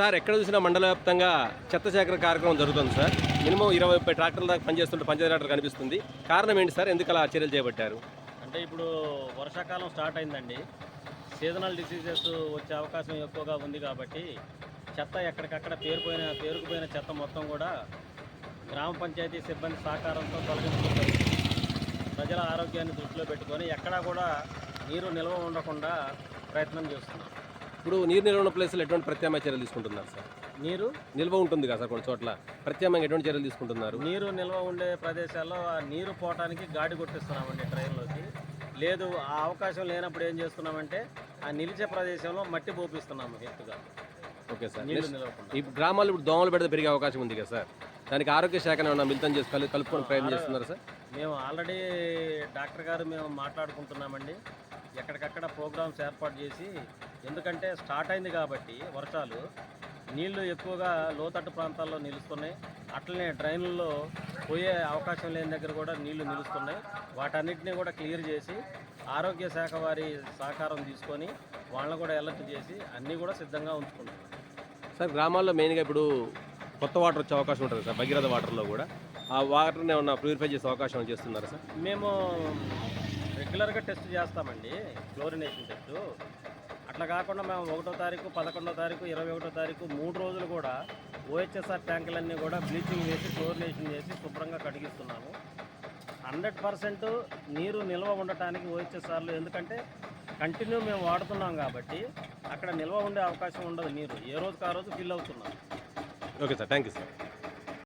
Sir ఎక్కడ చూసినా మండల వ్యాప్తంగా చెత్త సేకరణ కార్యక్రమం జరుగుతుంది సార్. మినిమం ఇరవై ముప్పై ట్రాక్టర్ల దాకా పనిచేస్తుంటే పంచాయతీ ట్రాక్టర్ కనిపిస్తుంది. కారణం ఏంటి సార్? ఎందుకు అలా చర్యలు చేపట్టారు? అంటే ఇప్పుడు వర్షాకాలం స్టార్ట్ అయిందండి. సీజనల్ డిసీజెస్ వచ్చే అవకాశం ఎక్కువగా ఉంది కాబట్టి చెత్త ఎక్కడికక్కడ పేరుపోయిన పేరుకుపోయిన చెత్త మొత్తం కూడా గ్రామ పంచాయతీ సిబ్బంది సహకారంతో తొలగించుకుంటారు ప్రజల ఆరోగ్యాన్ని దృష్టిలో పెట్టుకొని ఎక్కడా కూడా నీరు నిల్వ ఉండకుండా ప్రయత్నం చేస్తున్నాం ఇప్పుడు నీరు నిల్వ ఉన్న ప్లేస్లో ఎటువంటి ప్రత్యామ్నాయ చర్యలు తీసుకుంటున్నారు సార్? నీరు? నిల్వ ఉంటుంది కదా సార్ కొన్ని చోట్ల. ప్రత్యామ్నాయంగా ఎటువంటి చర్యలు తీసుకుంటున్నారు? నీరు నిల్వ ఉండే ప్రదేశాల్లో ఆ నీరు పోవటానికి గాడి కొట్టిస్తున్నామండి ట్రైన్లోకి. లేదు ఆ అవకాశం లేనప్పుడు ఏం చేస్తున్నామంటే ఆ నిలిచే ప్రదేశంలో మట్టి పోపిస్తున్నాము ఎత్తుగా. Okay sir. నీళ్ళు నెక్స్ట్ నిలవకుండా. ఈ గ్రామాల్లో ఇప్పుడు దోమలు పెడితే పెరిగే అవకాశం ఉంది కదా సార్. దానికి ఆరోగ్య శాఖను ఏమన్నా మిళితం చేసి కలు కలుపుకొని ప్రయత్నం చేస్తున్నారు సార్? మేము ఆల్రెడీ డాక్టర్ గారు మేము మాట్లాడుకుంటున్నామండి. ఎక్కడికక్కడ ప్రోగ్రామ్స్ ఏర్పాటు చేసి ఎందుకంటే స్టార్ట్ అయింది కాబట్టి వర్షాలు. నీళ్ళు ఎక్కువగా లోతట్టు ప్రాంతాల్లో నిలుస్తున్నాయి. అట్లనే డ్రైన్లలో పోయే అవకాశం లేని దగ్గర కూడా నీళ్ళు నిలుస్తున్నాయి. వాటన్నిటిని కూడా క్లియర్ చేసి ఆరోగ్య శాఖ వారి సహకారం తీసుకొని వాళ్ళని కూడా అలర్ట్ చేసి అన్నీ కూడా సిద్ధంగా ఉంచుకుంటాం సార్ గ్రామాల్లో మెయిన్గా ఇప్పుడు కొత్త వాటర్ వచ్చే అవకాశం ఉంటుంది సార్ భగీరథ వాటర్లో కూడా. ఆ వాటర్ని ఏమన్నా ప్యూరిఫై చేసే అవకాశం చేస్తున్నారు సార్? మేము రెగ్యులర్గా టెస్ట్ చేస్తామండి క్లోరినేషన్ టెస్ట్. అట్లా కాకుండా మేము ఒకటో తారీఖు పదకొండో తారీఖు ఇరవై ఒకటో తారీఖు మూడు రోజులు కూడా ఓహెచ్ఎస్ఆర్ ట్యాంకులన్నీ కూడా బ్లీచింగ్ వేసి క్లోరినేషన్ చేసి శుభ్రంగా కడిగిస్తున్నాము. హండ్రెడ్ పర్సెంట్ నీరు నిల్వ ఉండటానికి ఓహెచ్ఎస్ఆర్లు ఎందుకంటే కంటిన్యూ మేము వాడుతున్నాం కాబట్టి అక్కడ నిల్వ ఉండే అవకాశం ఉండదు నీరు. ఏ రోజుకు ఆ రోజు ఫిల్ అవుతున్నాం. Okay sir. Thank you sir.